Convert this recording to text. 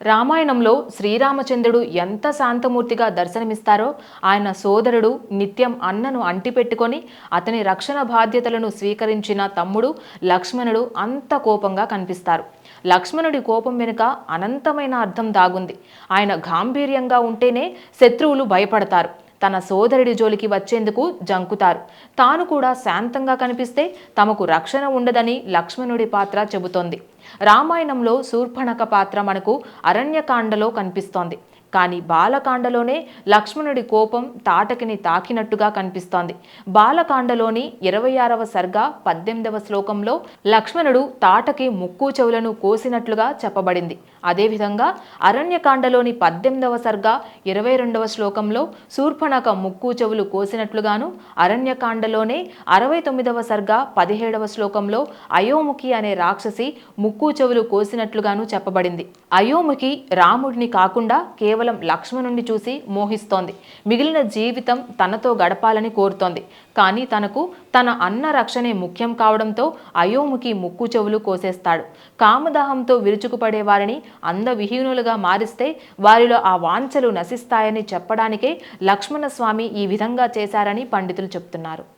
రామాయణంలో శ్రీరామచంద్రుడు ఎంత శాంతమూర్తిగా దర్శనమిస్తారో ఆయన సోదరుడు నిత్యం అన్నను అంటిపెట్టుకొని అతని రక్షణ బాధ్యతలను స్వీకరించిన తమ్ముడు లక్ష్మణుడు అంత కోపంగా కనిపిస్తారు. లక్ష్మణుడి కోపం వెనుక అనంతమైన అర్థం దాగుంది. ఆయన గాంభీర్యంగా ఉంటేనే శత్రువులు భయపడతారు. తన సోదరుడి జోలికి వచ్చేందుకు జంకుతారు. తాను కూడా శాంతంగా కనిపిస్తే తమకు రక్షణ ఉండదని లక్ష్మణుడి పాత్ర చెబుతోంది. రామాయణంలో శూర్పణక పాత్ర మనకు అరణ్యకాండలో కనిపిస్తోంది. కానీ బాలకాండలోనే లక్ష్మణుడి కోపం తాటకిని తాకినట్టుగా కనిపిస్తోంది. బాలకాండలోని ఇరవై ఆరవ సర్గ పద్దెనిమిదవ శ్లోకంలో లక్ష్మణుడు తాటకి ముక్కు చెవులను కోసినట్లుగా చెప్పబడింది. అదేవిధంగా అరణ్యకాండలోని పద్దెనిమిదవ సర్గ ఇరవై రెండవ శ్లోకంలో శూర్పణక ముక్కు చెవులు కోసినట్లుగాను అరణ్యకాండలోనే అరవై తొమ్మిదవ సర్గ పదిహేడవ శ్లోకంలో అయోముఖి అనే రాక్షసి ముక్కు చెవులు కోసినట్లుగాను చెప్పబడింది. అయోముఖి రాముడిని కాకుండా కేవలం లక్ష్మణుణ్ణి చూసి మోహిస్తోంది. మిగిలిన జీవితం తనతో గడపాలని కోరుతోంది. కానీ తనకు తన అన్న రక్షణే ముఖ్యం కావడంతో అయోముఖి ముక్కు చెవులు కోసేస్తాడు. కామదాహంతో విరుచుకుపడే వారిని అందవిహీనులుగా మారిస్తే వారిలో ఆ వాంఛలు నశిస్తాయని చెప్పడానికే లక్ష్మణస్వామి ఈ విధంగా చేశారని పండితులు చెప్తున్నారు.